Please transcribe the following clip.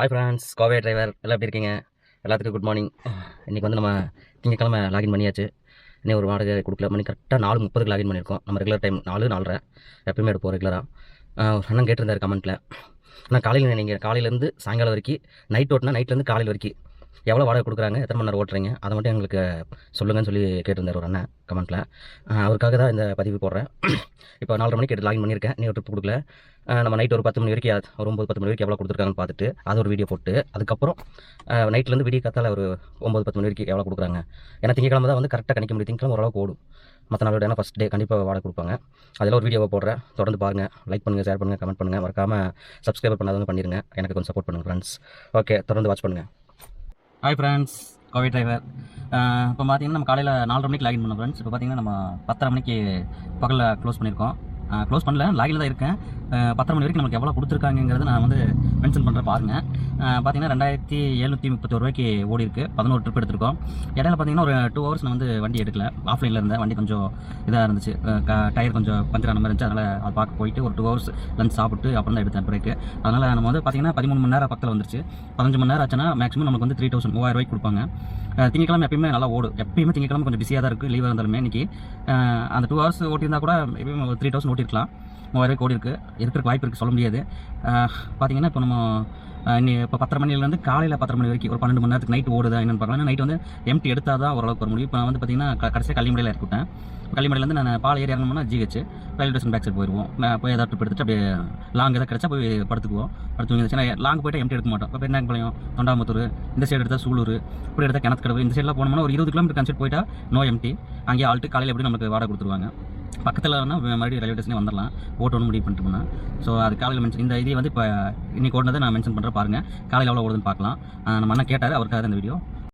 Hi friends Kovai driver எல்லாம் எப்படி இருக்கீங்க? எல்லாத்துக்கும் குட் மார்னிங் இன்றைக்கி வந்து நம்ம திங்கக்கிழமை லாகின் பண்ணியாச்சு. இன்னும் ஒரு வாடகை கொடுக்கல. மணி கரெக்டாக நாலு முப்பதுக்கு லாகின் பண்ணியிருக்கோம். நம்ம ரெகுலர் டைம் நாலு நாலரை. எப்பயுமே எடுப்போம் ரெகுலராக ஒரு அண்ணன் கேட்டிருந்தார் கமெண்ட்டில் ஆனால் காலையில் நீங்கள் காலையிலேருந்து சாயங்காலம் வரைக்கும் நைட் ஓட்டினா நைட்லேருந்து காலையில் வரைக்கும். எவ்வளோ வாடகை கொடுக்குறாங்க எத்தனை மணி நேரம் ஓட்டுறீங்க அதை மட்டும் எங்களுக்கு சொல்லுங்கன்னு சொல்லி கேட்டிருந்தார் ஒரு அண்ணன் கமெண்ட்டில் அவருக்காக தான் இந்த பதிவு போடுறேன். இப்போ நாலரை மணிக்கு லாகின் பண்ணியிருக்கேன். நீ ட்ரிப் கொடுக்கல. நம்ம நைட் ஒரு பத்து மணி வரைக்கும் ஒரு ஒம்பது பத்து மணி வரைக்கும் எவ்வளோ கொடுத்துருக்காங்கன்னு பார்த்துட்டு அது ஒரு வீடியோ போட்டு அதுக்கப்புறம் நைட்லேருந்து வீடியோ கத்தால ஒரு ஒம்பது பத்து மணி வரைக்கும் எவ்வளோ கொடுக்குறாங்க. ஏன்னா திங்கக்கிழமை தான் வந்து கரெக்டாக கணிக்க முடியும். திங்கக்கிழமை ஓரளவுக்கு ஓடும். மற்ற நாளோட ஏன்னா ஃபஸ்ட் டே கண்டிப்பாக வாடகை கொடுப்பாங்க. அதில் ஒரு வீடியோவை போடுறேன். தொடர்ந்து பாருங்கள் லைக் பண்ணுங்கள் ஷேர் பண்ணுங்கள் கமெண்ட் பண்ணுங்கள் மறக்காமல் சப்ஸ்கிரைபர் பண்ணாதவங்க பண்ணிடுங்க எனக்கு கொஞ்சம் சப்போர்ட் பண்ணுங்கள் ஃப்ரெண்ட்ஸ் ஓகே தொடர்ந்து வாட்ச் பண்ணுங்கள் ஹாய் ஃப்ரெண்ட்ஸ் கோவை டிரைவர் இப்போ பார்த்தீங்கன்னா நம்ம காலையில் நாலரை மணிக்கு லாகின் பண்ணோம் ஃப்ரெண்ட்ஸ் இப்போ பார்த்தீங்கன்னா நம்ம பத்தரை மணிக்கு பகலில் க்ளோஸ் பண்ணியிருக்கோம் க்ளோஸ் பண்ணல. லாகில் தான் இருக்கேன். பத்தரை மணி வரைக்கும் நமக்கு எவ்வளோ கொடுத்துருக்காங்கிறத நான் வந்து மென்ஷன் பண்ணுற பாருங்கள் பார்த்தீங்கன்னா ரெண்டாயிரத்தி எழுநூற்றி முப்பத்தொரு ரூபாய்க்கு ஓடி இருக்கு பதினோரு ட்ரிப் எடுத்திருக்கோம். இடையில பார்த்தீங்கன்னா ஒரு டூ ஹவர்ஸ் நான் வந்து வண்டி எடுக்கல. ஆஃப்லைனில் இருந்தேன். வண்டி கொஞ்சம் இதாக இருந்துச்சு. டயர் கொஞ்சம் பஞ்சர் ஆன மாதிரி இருந்துச்சு. அதனால் அது பார்க்க போயிட்டு ஒரு டூ ஹவர்ஸ் லஞ்ச் சாப்பிட்டு அப்புறம் தான் எடுத்தேன் பிரேக்கு அதனால் நம்ம வந்து பார்த்தீங்கன்னா பதிமூணு மணி நேரம் பக்கத்தில் வந்துருச்சு. பதினஞ்சு மணி நேரம் ஆச்சுன்னா மேக்ஸிமம் நமக்கு வந்து த்ரீ தௌசண்ட் மூவாயிரம் ரூபாய்க்கு கொடுப்பாங்க. திங்கக்கிழமை எப்பயுமே நல்லா ஓடும். எப்பயுமே திங்கக்கிழமை கொஞ்சம் பிஸியாக தான் இருக்குது லீவாக இருந்தாலுமே இன்னைக்கு. அந்த டூ ஹவர்ஸ் ஓட்டியிருந்தால் கூட எப்பயுமே த்ரீ தௌசண்ட் ஓட்டிருக்கலாம் மூவாயிரம் கோடி இருக்குது இருக்கிற வாய்ப்பு இருக்குது சொல்ல முடியாது. பார்த்தீங்கன்னா இப்போ நம்ம இன்னி இப்போ பத்தரை மணிலேருந்து காலையில் பத்தரை மணி வரைக்கும் ஒரு பன்னெண்டு மணி நேரத்துக்கு நைட் ஓடுதா என்னென்னு பார்க்கலாம் நைட் வந்து எம்டி எடுத்தால் தான் ஓரளவுக்கு வர முடியும். இப்போ நான் வந்து பார்த்தீங்கன்னா கடைசியாக கள்ளிமடையில் இருக்கட்டேன் கள்ளிமடையிலேருந்து நான் பால் ஏறி இறங்கணும்னா GH railway station back side போயிடுவோம் போய் ஏதாவது ட்ரிப் எடுத்துட்டு அப்படியே லாங் எதாவது கிடச்சா போய் படுத்துக்குவோம். படுத்து தூங்கிடுச்சுன்னா லாங் போய்ட்டு எம்டி எடுக்க மாட்டோம். இப்போ பெண்ணாங்கப்பாளையம் தொண்டாமுத்தூர் இந்த சைடு எடுத்தால் சூலூர் இப்படி எடுத்தால் கிணத்துக்கடவு இந்த சைடில் போனோம்னா ஒரு இருபது கிலோமீட்டர் கன்செப்ட் போயிட்டா நோ எம்டி அங்கேயே ஆல்ட்டு காலையில் எப்படி நமக்கு வாடகை கொடுத்துருவாங்க. பக்கத்தில் வேணால் மறுபடியும் ரயில்வே ஸ்டேஷனே வந்துடலாம் ஓட்டணும் முடிவு பண்ணிட்டு போனால் ஸோ அது காலையில் மென்ஷன் இந்த இதே வந்து இப்போ இன்றைக்கி ஓடினதை நான் மென்ஷன் பண்ணுறேன் பாருங்கள் காலையில் எவ்வளோ ஓடுதுன்னு பார்க்கலாம். நம்ம அண்ணன் கேட்டார் அவருக்காக இந்த வீடியோ